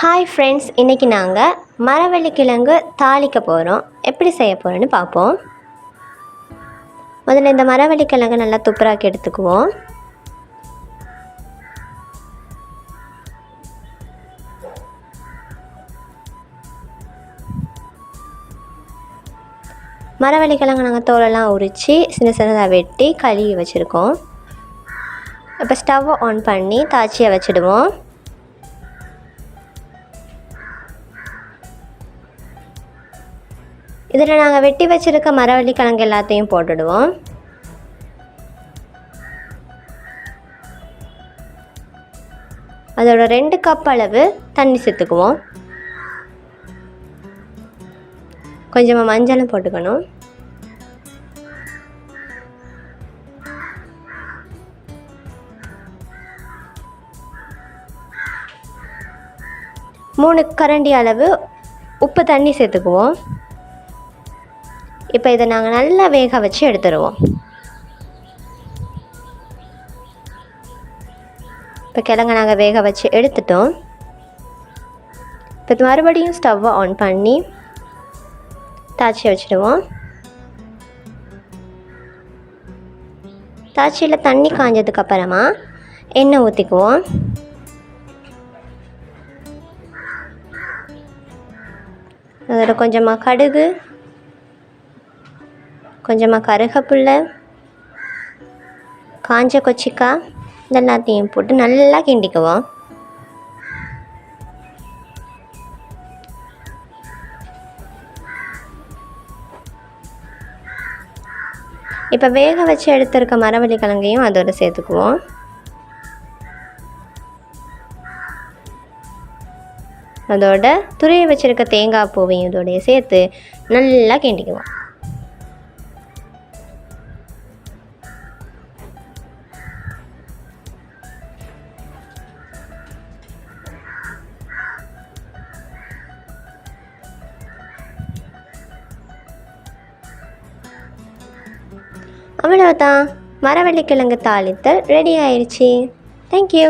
Hi friends இன்றைக்கி நாங்கள் மரவள்ளிக்கிழங்கு தாளிக்க போகிறோம் எப்படி செய்ய போகிறோன்னு பார்ப்போம். முதல்ல இந்த மரவள்ளிக்கிழங்கு நல்லா துப்புராக்கி எடுத்துக்குவோம். மரவள்ளிக்கிழங்கு நாங்கள் தோலெல்லாம் உரித்து சின்ன சின்னதாக வெட்டி கழுவி வச்சுருக்கோம். இப்போ ஸ்டவ்வை ஆன் பண்ணி தாச்சியை வச்சுடுவோம். இதில் நாங்கள் வெட்டி வச்சுருக்க மரவள்ளி கிழங்கு எல்லாத்தையும் போட்டுடுவோம். அதோட ரெண்டு கப் அளவு தண்ணி சேர்த்துக்குவோம். கொஞ்சமாக மஞ்சளும் போட்டுக்கணும். மூணு கரண்டி அளவு உப்பு தண்ணி சேர்த்துக்குவோம். இப்போ இதை நாங்கள் நல்லா வேக வச்சு எடுத்துருவோம். இப்போ கிழங்க நாங்கள் வேக வச்சு எடுத்துட்டோம். இப்போ மறுபடியும் ஸ்டவ்வை ஆன் பண்ணி தாச்சி வச்சுடுவோம். தாச்சியில் தண்ணி காஞ்சதுக்கப்புறமா எண்ணெய் ஊற்றிக்குவோம் அதில் கொஞ்சமாக கடுகு கொஞ்சமாக கருகப்புல்லை காஞ்ச கொச்சிக்காய் இதெல்லாத்தையும் போட்டு நல்லா கிண்டிக்குவோம். இப்போ வேக வச்சு எடுத்திருக்க மரவள்ளி கிழங்கையும் அதோட சேர்த்துக்குவோம். அதோட துறையை வச்சுருக்க தேங்காய் பூவையும் இதோடைய சேர்த்து நல்லா கிண்டிக்குவோம். அவ்வளவுதான். மரவள்ளிக்கிழங்கு தாளித்தல் ரெடி ஆயிடுச்சு தேங்க்யூ